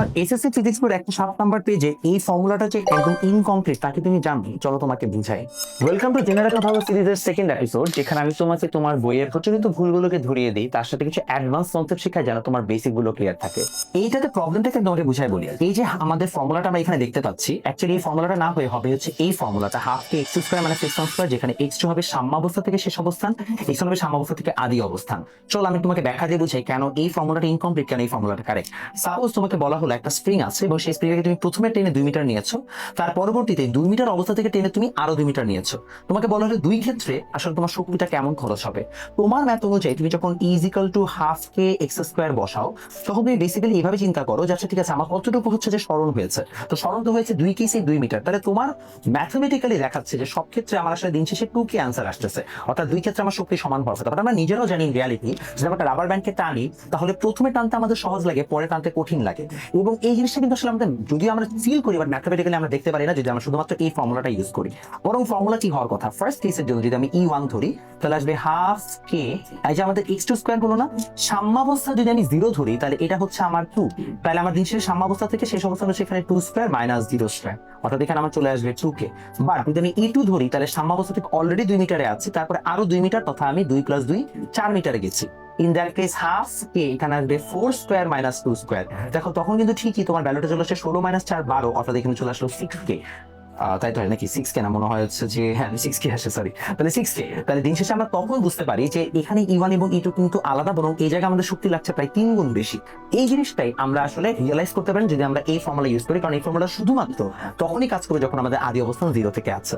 তোমার SSC physics এর একটা সাত নাম্বার পেজে এই ফর্মুলাটা যে একদম ইনকমপ্লিট তাকে তুমি জানবে। চলো তোমাকে বুঝাই। ওয়েলকাম টু জেনারেল কথা সিরিজের সেকেন্ড এপিসোড যেখানে আমি তোমাকে তোমার বইয়ের প্রচলিত ভুলগুলোকে ধরিয়ে দিই, তার সাথে কিছু অ্যাডভান্স কনসেপ্ট শেখাই যেন তোমার বেসিকগুলো ক্লিয়ার থাকে। এইটাতে প্রবলেমটাকে তোমাকে বুঝাই বলি এই যে আমাদের ফর্মুলাটা আমরা এখানে দেখতে পাচ্ছি অ্যাকচুয়ালি এই ফর্মুলাটা না হয়ে হবে হচ্ছে এই ফর্মুলাটা হাফ কে এক্স স্কোয়ার মানে সিক্স স্কোয়ার যেখানে এক্স টু হবে সাম্যাবস্থা থেকে শেষ অবস্থান এক্স হবে সাম্যাবস্থা থেকে আদি অবস্থান। চলো আমি তোমাকে ব্যাখ্যা দিয়ে বুঝাই কেন এই ফর্মুলাটা ইনকমপ্লিট কেন এই ফর্মুলাটা কারেক্ট সাপোজ তোমাকে বলা হলো একটা স্প্রিং আছে এবং সেই স্প্রিংকে তুমি প্রথমে টেনে দুই মিটার নিয়েছো। তার পরবর্তীতে দুই মিটার অবস্থা থেকে টেনে তুমি আরও দুই মিটার নিয়েছো। তোমাকে বলা হলো দুই ক্ষেত্রে আসলে তোমার শক্তিটা কেমন খরচ হবে। তোমার ম্যাথ অনুযায়ী তুমি যখন equal to half K X square বসাও, তখন তুমি বেসিক্যালি এইভাবে চিন্তা করো যে আচ্ছা ঠিক আছে, আমার কতটুকু হচ্ছে যে স্মরণ হয়েছে? তো স্মরণ তো হয়েছে দুই কেসে দুই মিটার তাহলে তোমার ম্যাথমেটিক্যালি দেখাচ্ছে যে সব ক্ষেত্রে আমার আসলে দিন শেষে টু কে অ্যান্সার আসতেছে। অর্থাৎ দুই ক্ষেত্রে আমার শক্তি সমান হওয়ার কথা। আমরা নিজেরাও জানি রিয়ালিটি যে আমরা রাবার ব্যান্ডকে টানি, তাহলে প্রথমে টানতে আমাদের সহজ লাগে, পরে টানতে কঠিন লাগে। এবং এই জিনিসটা কিন্তু আসলে আমাদের যদি আমরা ফিল করি বাট ম্যাথমেটিক্যালি আমরা দেখতে পারি না, যদি আমরা শুধুমাত্র এই ফর্মুলাটা ইউজ করি। বরং ফর্মুলা কি হওয়ার কথা? ফার্স্ট কেসের জন্য যদি আমি ই ওয়ান ধরি, তাহলে আসবে হাফ কে এই যে আমাদের এক্স টু স্কোয়ার হলো না? সাম্যাবস্থা যদি আমি জিরো ধরি, তাহলে এটা হচ্ছে আমার টু তাহলে আমার শেষে সাম্যাবস্থা থেকে শেষ অবস্থা হচ্ছে এখানে two square minus zero square অর্থাৎ এখানে আমার চলে আসবে টু কে বাট যদি আমি ই টু ধরি, তাহলে সাম্যাবস্থা থেকে অলরেডি দুই মিটারে আছে, তারপরে আরও দুই মিটার তথা আমি দুই প্লাস দুই, চার মিটারে গেছি। In that case half K এখানে আসবে four square minus two square দেখো, তখন কিন্তু ঠিকই তোমার ভ্যালুটা চলে আসছে ষোলো মাইনাস চার, বারো, অর্থাৎ এখানে চলে আসলো সিক্স কে তাই হয় নাকি? সিক্স কে না, মনে হয় হচ্ছে যে হ্যাঁ সিক্স কে আসে সরি তাহলে সিক্স কে তাহলে দিন শেষে আমরা তখন বুঝতে পারি যে, এখানে ই ওয়ান এবং ই টু কিন্তু আলাদা, বরং এই জায়গায় আমাদের শক্তি লাগছে প্রায় তিন গুণ বেশি। এই জিনিসটাই আমরা আসলে রিয়েলাইজ করতে পারি যদি আমরা এই ফর্মুলা ইউজ করি, কারণ এই ফর্মুলা শুধুমাত্র তখনই কাজ করবে যখন আমাদের আদি অবস্থান জিরো থেকে আছে।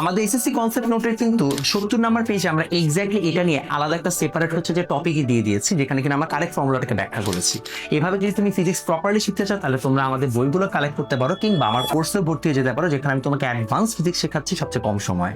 আমাদের এসএসসি কনসেপ্ট নোটের কিন্তু সত্তর নাম্বার পেজে আমরা এক্স্যাক্টলি এটা নিয়ে আলাদা একটা সেপারেট হচ্ছে যে টপিকই দিয়ে দিয়েছি, যেখানে কিনা আমরা কারেক্ট ফর্মুলাটাকে ব্যাখ্যা করেছি। এভাবে যদি তুমি ফিজিক্স প্রপারলি শিখতে চাও, তাহলে তোমরা আমাদের বইগুলো কালেক্ট করতে পারো, কিংবা আমার কোর্সে ভর্তি হয়ে যেতে পারো, যেখানে আমি তোমাকে অ্যাডভান্স ফিজিক্স শেখাচ্ছি সবচেয়ে কম সময়।